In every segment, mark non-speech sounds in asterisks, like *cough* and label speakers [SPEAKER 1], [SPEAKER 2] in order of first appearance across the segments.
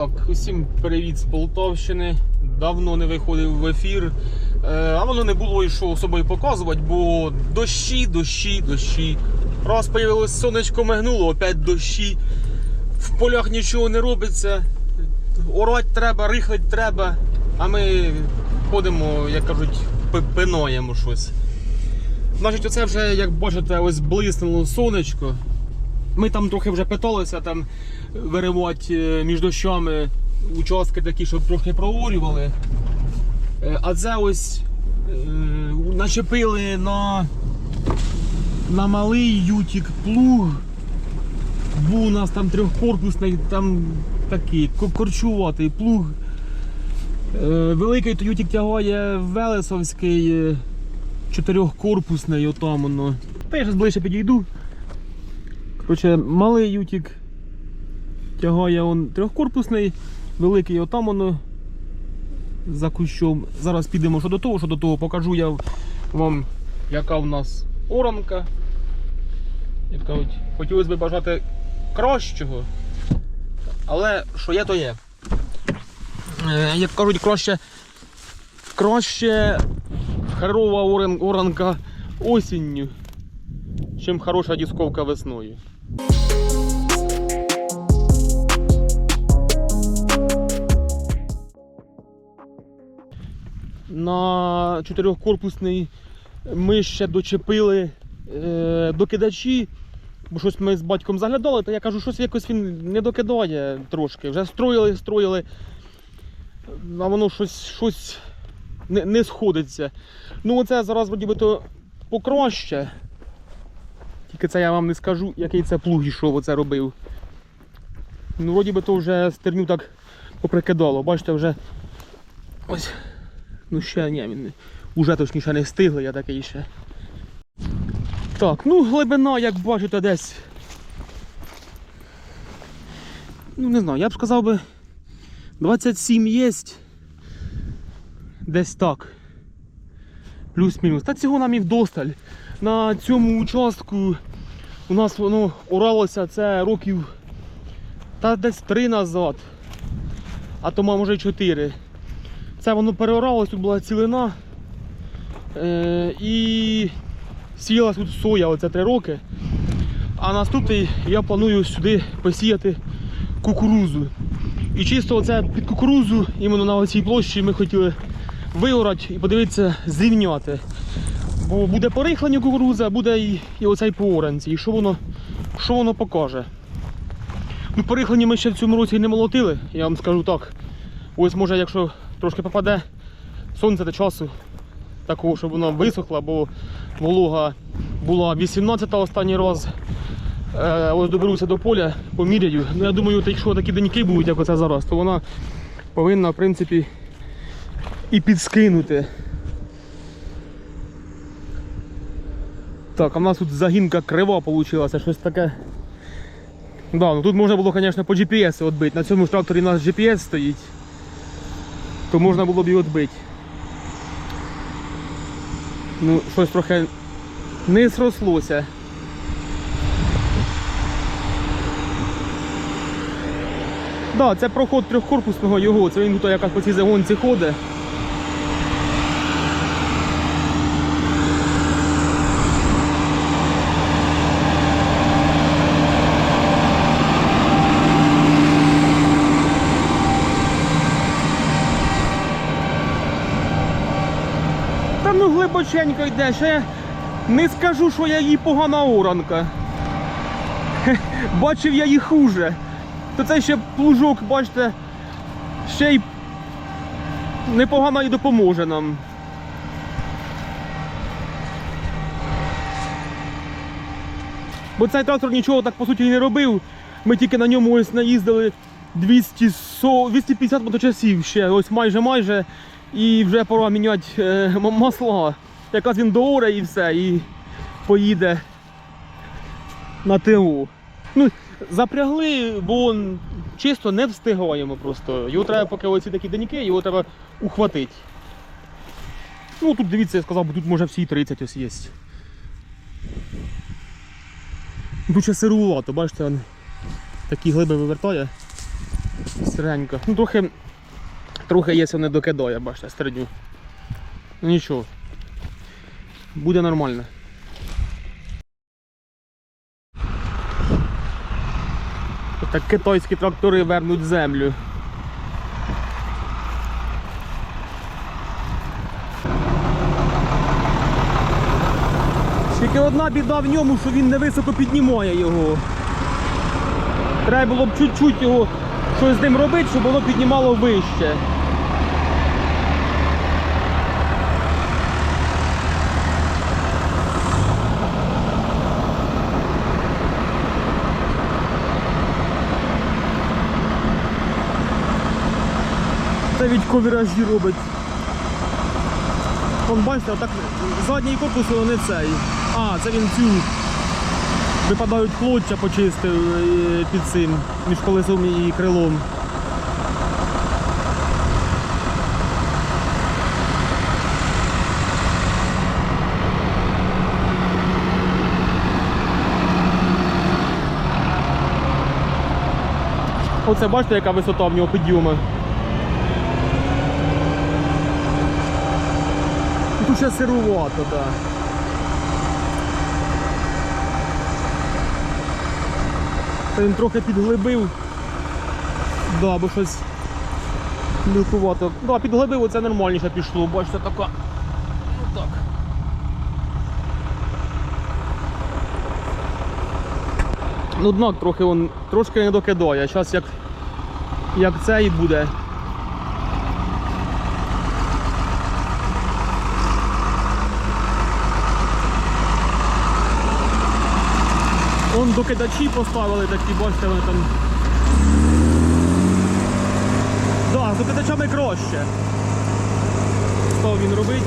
[SPEAKER 1] Так, усім привіт з Полтавщини. Давно не виходив в ефір. Е, а воно не було і що собою показувати, бо дощі, дощі, дощі. Раз появилось сонечко мигнуло, опять дощі. В полях нічого не робиться. Орать треба, рихлить треба. А ми ходимо, як кажуть, пи- пинаємо щось. Значить, оце вже, як бачите, ось блиснуло сонечко. Ми там трохи вже питалися там виривати е, між дощами участки такі, щоб трохи проорювали. Е, А це ось е, начепили на, на малий ютік плуг. Був у нас там трьохкорпусний, там такий корчуватий плуг. Великий ютік тягає Велесовський чотирьохкорпусний, отам воно. Та я зараз ближче підійду. Коротше, малий ютік тягає он трьохкорпусний, великий отам воно за кущом. Зараз підемо що до того, що до того покажу я вам, яка в нас оранка. Як кажуть, хотілося б бажати кращого. Але що є, то є. Е, Як кажуть, краще, краще херова оранка осінню, чим хороша дісковка весною. На чотирьохкорпусний ми ще дочепили е, докидачі, бо щось ми з батьком заглядали, то я кажу, щось якось він не докидає трошки. Вже строїли, строїли, а воно щось, щось не, не сходиться. Ну оце зараз вроді би то покраще. Тільки це я вам не скажу, який це плуг ішов, оце робив. Ну, вроді би то вже стерню так поприкидало. Бачите, вже ось. Ну ще ні, він уже точніше не встигли, я такий ще. Так, ну глибина, як бачите, десь. Ну не знаю, я б сказав би 27 є. Десь так. Плюс-мінус. Та цього нам і вдосталь. На цьому участку у нас воно оралося це років та десь три назад. А то може чотири. Це воно переоралось, тут була цілина. Е, і сіяла тут соя оце три роки. А наступний я планую сюди посіяти кукурузу. І чисто оце під кукурузу, іменно на цій площі ми хотіли виорати і подивитися, зрівняти. Бо буде порихлення кукуруза, буде і, і оцей по. І що воно, що воно покаже. Ну, порихлення ми ще в цьому році не молотили, я вам скажу так. Ось може, якщо трошки попаде сонце до часу, такого, щоб вона висохла, бо волога була 18 останній раз. Е, ось доберуся до поля, поміряю. Ну, я думаю, якщо такі деньки будуть, як оце зараз, то вона повинна, в принципі, і підскинути. Так, а в нас тут загінка крива вийшла, щось таке. Да, ну тут можна було, звісно, по GPS відбити. На цьому ж тракторі у нас GPS стоїть. То можна було б і відбити. Ну, щось трохи не зрослося. Да, це проход трьохкорпусного його, це він тут якось по цій загонці ходить. Та глибоченько йде, ще не скажу, що я їй погана оранка. Бачив я її хуже. То це ще плужок, бачите, ще й непогано і допоможе нам. Бо цей трактор нічого так по суті і не робив. Ми тільки на ньому ось наїздили 200, 250 моточасів ще, ось майже майже. І вже пора міняти е, масла. Якраз він дооре і все, і поїде на ТО. Ну, запрягли, бо чисто не встигаємо просто. Його треба, поки оці такі деньки, його треба ухватити. Ну тут дивіться, я сказав, бо тут може всі 30 ось є. Ще сирувато, бачите, він такі глиби вивертає. Сиренько. Ну трохи. Трохи є, не докидає, бачите, стерню. Ну нічого. Буде нормально. Так китайські трактори вернуть землю. Тільки одна біда в ньому, що він не високо піднімає його. Треба було б чуть-чуть його щось з ним робити, щоб воно піднімало вище. Це від ковіражі робить. Вон бачите, отак задній корпус не цей. А, це він цю. Випадають клоччя почистив е, під цим, між колесом і крилом. Оце бачите, яка висота в нього підйому. Тут ще сирувато. Він трохи підглибив. Да, бо щось мілкувато. Да, підглибив, оце нормальніше пішло, бачите, така. Ну так. Ну, однак трохи он трошки не докидає. Зараз як, як це і буде. Вон докидачі поставили такі, бачите, вони там. Да, з докидачами краще. Став він робить.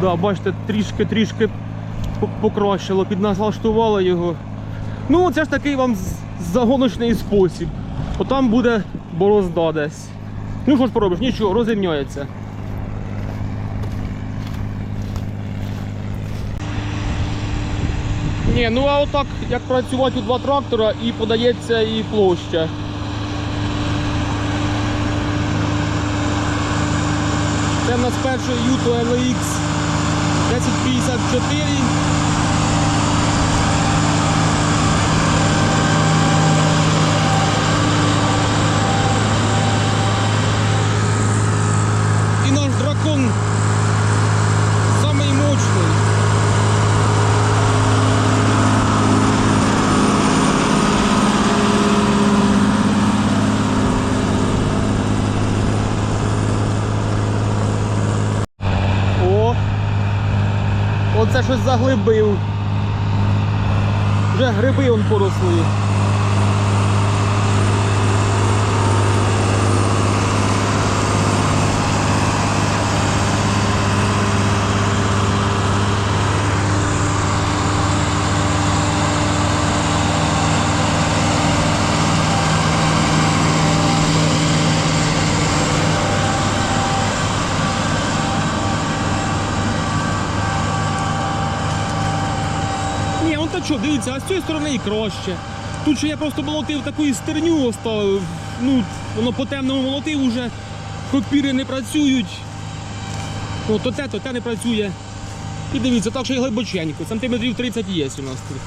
[SPEAKER 1] Да, бачите, трішки-трішки покращило, підналаштувало його. Ну, це ж такий вам загоночний спосіб. Отам буде борозда десь. Ну що ж поробиш, нічого, розрівняється. Ні, ну а отак, як працювати у два трактора і подається і площа. Це в нас перший Юто LX 1054. Щось заглибив. Вже гриби он поросли. Що, дивіться, а з цієї сторони і краще. Тут ще я просто молотив таку стерню. Ну, воно по темному молотив уже, копіри не працюють. Ну, то те, то те не працює. І дивіться, так що і глибоченько, сантиметрів 30 є у нас тут.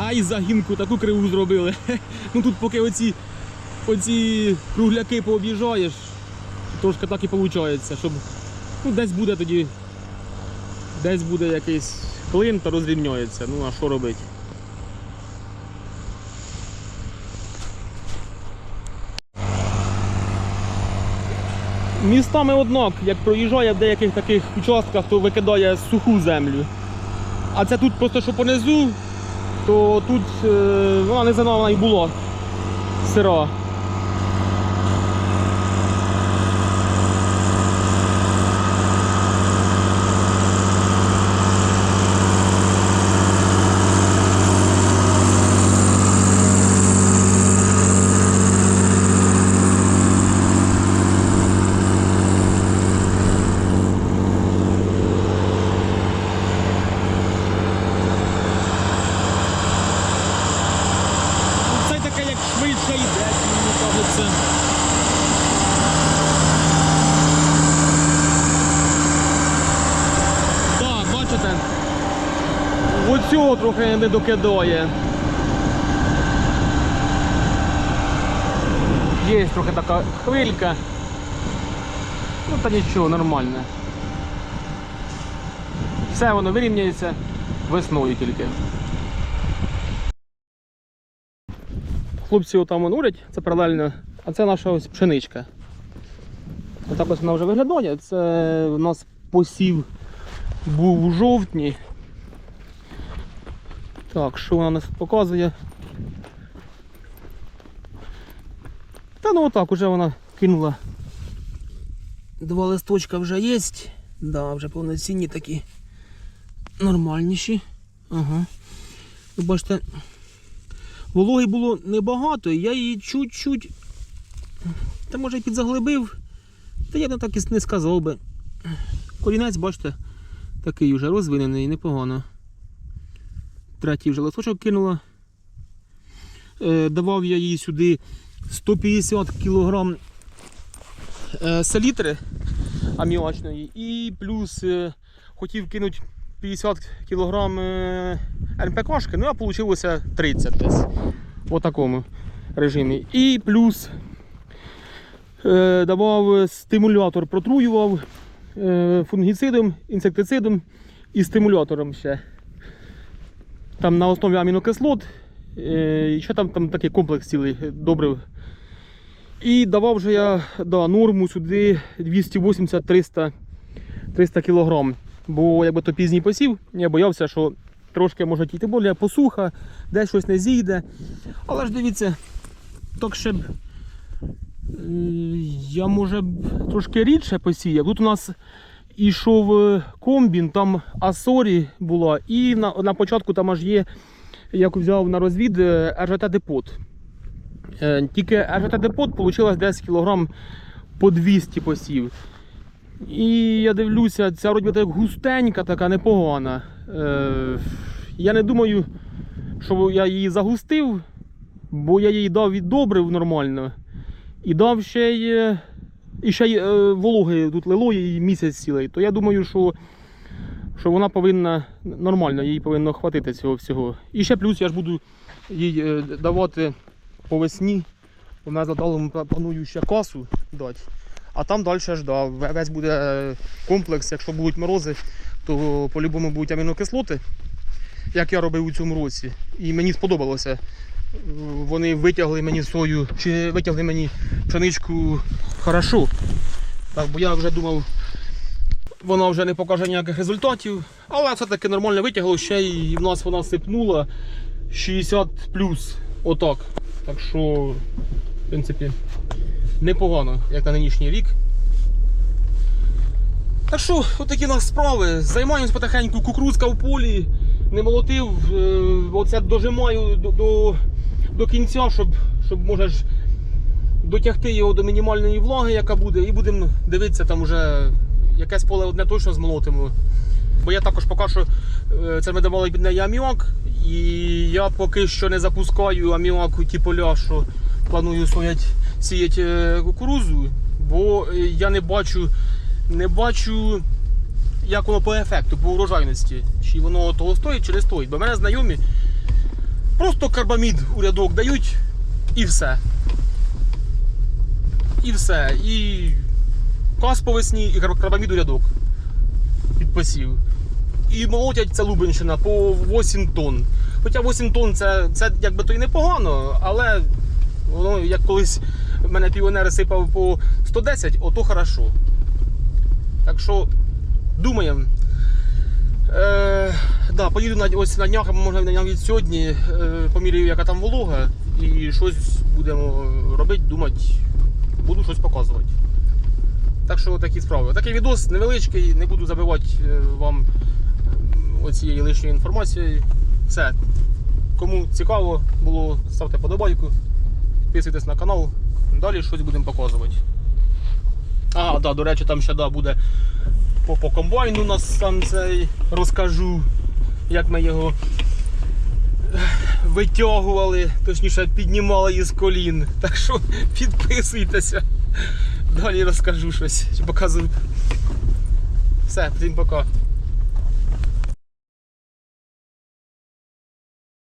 [SPEAKER 1] А і загінку таку криву зробили. *laughs* Ну тут поки оці, оці кругляки пооб'їжджаєш, трошки так і виходить, щоб ну, десь буде тоді Десь буде якийсь клин, то розрівнюється. Ну а що робити? Містами однак, як проїжджає в деяких таких участках, то викидає суху землю. А це тут просто що понизу, то тут е, вона не знала, вона і була сира. Одно трохи не докидає. Є трохи така хвилька. Ну та нічого, нормально. Все воно вирівняється весною тільки. Хлопці отам вон урять, це паралельно, а це наша ось пшеничка. Отак ось вона вже виглядає. Це в нас посів був у жовтні. Так, що вона нас показує? Та ну отак уже вона кинула. Два листочка вже є. Да, вже повноцінні такі нормальніші. Ага. Ви бачите, вологи було небагато, я її чуть-чуть. Та може підзаглибив. Та я б так і не сказав би. Корінець, бачите, такий вже розвинений, непогано. Третій вже листочок кинула. Е, давав я їй сюди 150 кг е, селітри аміачної і плюс е, хотів кинути 50 кг НПКшки, ну а вийшло 30 десь. В такому режимі. І плюс давав стимулятор, протруював фунгіцидом, інсектицидом і стимулятором ще. Там на основі амінокислот. Е, і ще там, там такий комплекс цілий е, добрив. І давав вже я да, норму сюди 280-300 300 кг. Бо якби то пізній посів, я боявся, що трошки може йти более посуха, десь щось не зійде. Але ж дивіться, так ще б е, я може б трошки рідше посіяв. Тут у нас ішов е, комбін, там Асорі була, і на, на початку там аж є, як взяв на розвід е, РЖТ Депот. Е, Тільки РЖТ Депот вийшло 10 кг по 200 посів. І я дивлюся, ця вроді так густенька, така непогана. Е, я не думаю, що я її загустив, бо я їй дав віддобрив нормально. І дав ще й, е, і ще й е, вологи тут лило їй місяць цілий. То я думаю, що, що вона повинна нормально, їй повинно хватити цього всього. І ще плюс я ж буду їй е, давати по весні. Вона задала планую ще касу дати. А там далі ж да, весь буде е, комплекс, якщо будуть морози, то по-любому будуть амінокислоти, як я робив у цьому році. І мені сподобалося. Вони витягли мені сою, чи витягли мені пшеничку хорошо. Так, бо я вже думав, вона вже не покаже ніяких результатів, але все-таки нормально витягло ще і в нас вона сипнула 60 плюс. Отак. Так що, в принципі, непогано, як на нинішній рік. Так що, отакі у нас справи. Займаємось потихеньку, кукурузка в полі, не молотив, е, оце дожимаю до, до, до кінця, щоб, щоб може дотягти його до мінімальної влаги, яка буде, і будемо дивитися там вже якесь поле одне точно змолотимо. Бо я також поки що е, це ми давали під неї аміак, і я поки що не запускаю аміак у ті поля, що планую соять, сіяти е, кукурузу, бо е, я не бачу, не бачу, як воно по ефекту, по урожайності. Чи воно того стоїть, чи не стоїть. Бо мене знайомі просто карбамід у рядок дають і все. І все. І кас по весні, і кар- у рядок під посів. І молотять це Лубенщина по 8 тонн. Хоча 8 тонн це, це якби то і непогано, але воно як колись в мене піонер сипав по 110, ото хорошо. Так що думаємо. Е, да, поїду на, ось на днях, або може навіть сьогодні, е, поміряю, яка там волога, і щось будемо робити, думати, буду щось показувати. Так що такі справи. Такий відос невеличкий, не буду забивати е, вам оцієї лишньої інформації. Все. Кому цікаво було, ставте подобайку, підписуйтесь на канал, далі щось будемо показувати. А, да, до речі, там ще да, буде по, по комбайну у нас там цей розкажу, як ми його витягували, точніше піднімали із колін. Так що підписуйтеся. Далі розкажу щось. показую. Все, всім пока.